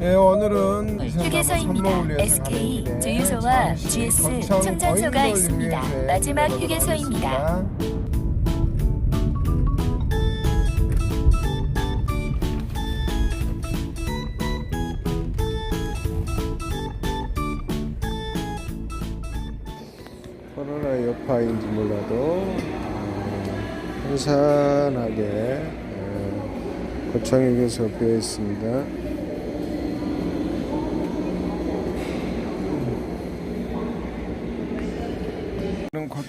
네, 오늘은 휴게소입니다. SK 주유소와 GS 거인돌 있습니다. 마지막 휴게소입니다. 코로나 여파인지 몰라도 어, 한산하게 어, 고창역에서 비어 있습니다. 고,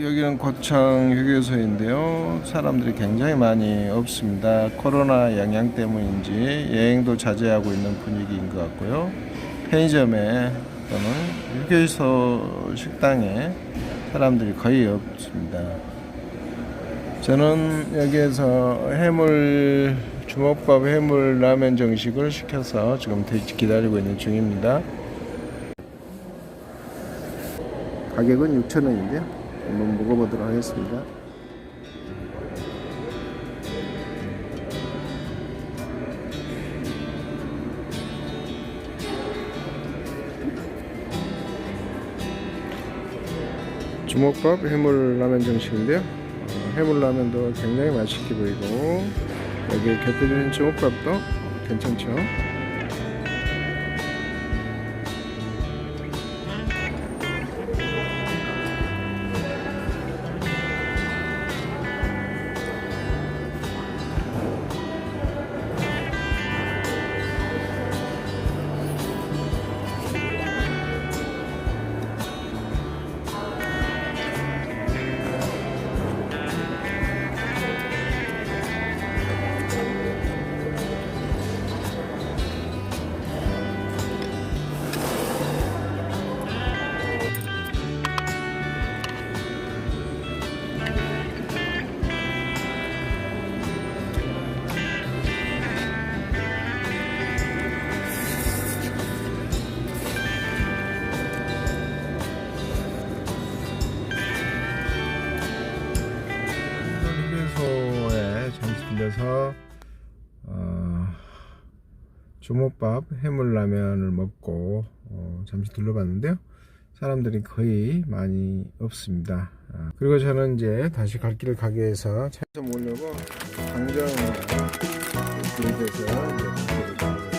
여기는 고창 휴게소인데요. 사람들이 굉장히 많이 없습니다. 코로나 영향 때문인지 여행도 자제하고 있는 분위기인 것 같고요. 편의점에 또는 휴게소 식당에 사람들이 거의 없습니다. 저는 여기에서 해물 주먹밥 해물 라면 정식을 시켜서 지금 대- 기다리고 있는 중입니다. 가격은 6,000원인데요. 한번 먹어보도록 하겠습니다. 주먹밥 해물 라면 정식인데요. 어, 해물 라면도 굉장히 맛있게 보이고 여기 곁들이는 주먹밥도 괜찮죠. 들려서 어, 주먹밥 해물라면을 먹고 어, 잠시 둘러봤는데요. 사람들이 거의 많이 없습니다. 아, 그리고 저는 이제 다시 갈 길을 가기 위해서 차에서 먹으려고 강정 길에서 이제